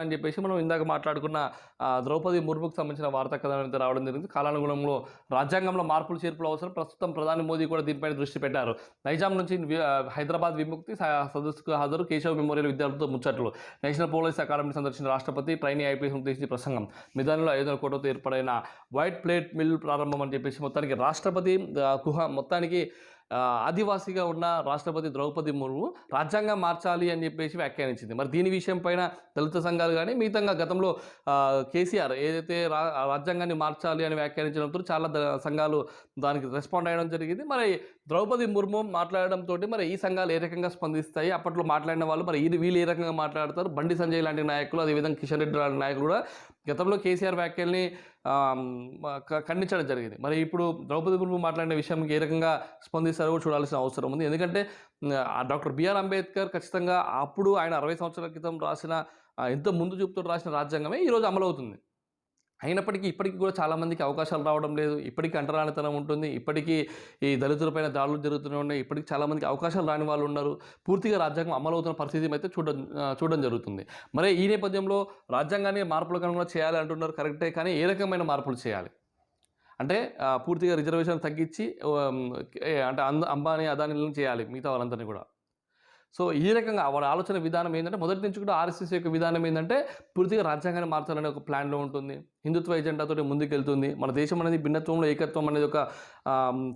అని చెప్పేసి మనం ఇందాక మాట్లాడుకున్న ద్రౌపది ముర్ముకు సంబంధించిన వార్తా కథనం అయితే రావడం జరిగింది. కాలానుగుణంలో రాజ్యాంగంలో మార్పులు చేర్పులు అవసరం. ప్రస్తుతం ప్రధాని మోదీ కూడా దీనిపైన దృష్టి పెట్టారు. నైజాం నుంచి హైదరాబాద్ విముక్తి స- సదస్సుకు హాజరు కేశవ్ మెమోరియల్ విద్యార్థులతో ముచ్చట్లు. నేషనల్ పోలీస్ అకాడమీ సందర్శించిన రాష్ట్రపతి ట్రైనీ ఐపీఎస్ ఉద్దేశించి ప్రసంగం. మిధానిలో ఐదు వందల కోట్లతో ఏర్పడిన వైట్ ప్లేట్ మిల్ ప్రారంభం అని చెప్పేసి మొత్తానికి రాష్ట్రపతి కుహ మొత్తానికి ఆదివాసిగా ఉన్న రాష్ట్రపతి ద్రౌపది ముర్ము రాజ్యాంగం మార్చాలి అని చెప్పేసి వ్యాఖ్యానించింది. మరి దీని విషయం పైన దళిత సంఘాలు కానీ మిగతంగా గతంలో కేసీఆర్ ఏదైతే రా రాజ్యాంగాన్ని మార్చాలి అని వ్యాఖ్యానించడంతో చాలా సంఘాలు దానికి రెస్పాండ్ అయ్యడం జరిగింది. మరి ద్రౌపది ముర్ము మాట్లాడడంతో మరి ఈ సంఘాలు ఏ రకంగా స్పందిస్తాయి? అప్పట్లో మాట్లాడిన వాళ్ళు మరి ఇది వీళ్ళు ఏ రకంగా మాట్లాడతారు? బండి సంజయ్ లాంటి నాయకులు అదేవిధంగా కిషన్ రెడ్డి లాంటి నాయకులు కూడా గతంలో కేసీఆర్ వ్యాఖ్యల్ని ఖండించడం జరిగింది. మరి ఇప్పుడు ద్రౌపది ముర్ము మాట్లాడిన విషయం ఏ రకంగా స్పందిస్తారో చూడాల్సిన అవసరం ఉంది. ఎందుకంటే ఆ, డాక్టర్ బిఆర్ అంబేద్కర్ ఖచ్చితంగా అప్పుడు ఆయన అరవై సంవత్సరాల క్రితం రాసిన ఎంతో ముందు చూపుతో రాసిన రాజ్యాంగమే ఈరోజు అమలవుతుంది. అయినప్పటికీ ఇప్పటికీ కూడా చాలామందికి అవకాశాలు రావడం లేదు. ఇప్పటికీ అంటరానితనం ఉంటుంది. ఇప్పటికీ ఈ దళితులపైన దాడులు జరుగుతూనే ఉన్నాయి. ఇప్పటికీ చాలామందికి అవకాశాలు రాని వాళ్ళు ఉన్నారు. పూర్తిగా రాజ్యాంగం అమలవుతున్న పరిస్థితి అయితే చూడడం చూడడం జరుగుతుంది. మరి ఈ నేపథ్యంలో రాజ్యాంగాన్ని మార్పులు అనుగుణంగా చేయాలి అంటున్నారు కరెక్టే కానీ ఏ రకమైన మార్పులు చేయాలి? అంటే పూర్తిగా రిజర్వేషన్ తగ్గించి అంటే అంద అంబానీ అదానీలను చేయాలి మిగతా వాళ్ళందరినీ కూడా. సో ఈ రకంగా వాళ్ళ ఆలోచన విధానం ఏంటంటే మొదటి నుంచి కూడా ఆర్ఎస్ఎస్ యొక్క విధానం ఏంటంటే పూర్తిగా రాజ్యాంగాన్ని మార్చాలనే ఒక ప్లాన్లో ఉంటుంది. హిందుత్వ ఎజెండాతో ముందుకెళ్తుంది. మన దేశం అనేది భిన్నత్వంలో ఏకత్వం అనేది ఒక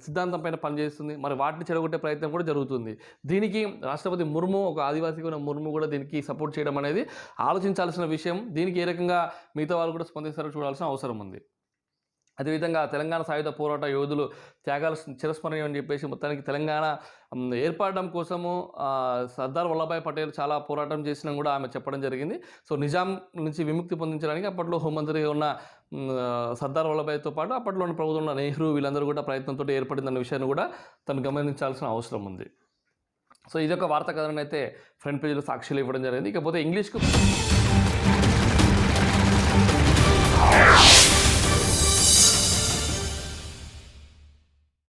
సిద్ధాంతం పైన పనిచేస్తుంది. మరి వాటిని చెడగొట్టే ప్రయత్నం కూడా జరుగుతుంది. దీనికి రాష్ట్రపతి ముర్ము ఒక ఆదివాసీ ఉన్న ముర్ము కూడా దీనికి సపోర్ట్ చేయడం అనేది ఆలోచించాల్సిన విషయం. దీనికి ఏ రకంగా మిగతా వాళ్ళు కూడా స్పందిస్తారో చూడాల్సిన అవసరం ఉంది. అదేవిధంగా తెలంగాణ సాయుధ పోరాట యోధులు త్యాగాలు చిరస్మరణీయం అని చెప్పేసి మొత్తానికి తెలంగాణ ఏర్పడడం కోసము సర్దార్ వల్లభాయ్ పటేల్ చాలా పోరాటం చేసినా కూడా ఆమె చెప్పడం జరిగింది. సో నిజాం నుంచి విముక్తి పొందించడానికి అప్పట్లో హోంమంత్రిగా ఉన్న సర్దార్ వల్లభాయ్తో పాటు అప్పట్లోని ప్రభుత్వం ఉన్న నెహ్రూ వీళ్ళందరూ కూడా ప్రయత్నంతో ఏర్పడిందన్న విషయాన్ని కూడా తను గమనించాల్సిన అవసరం ఉంది. సో ఇదొక వార్తా కథనం అయితే ఫ్రంట్ పేజీలో సాక్షులు ఇవ్వడం జరిగింది. ఇకపోతే ఇంగ్లీష్కు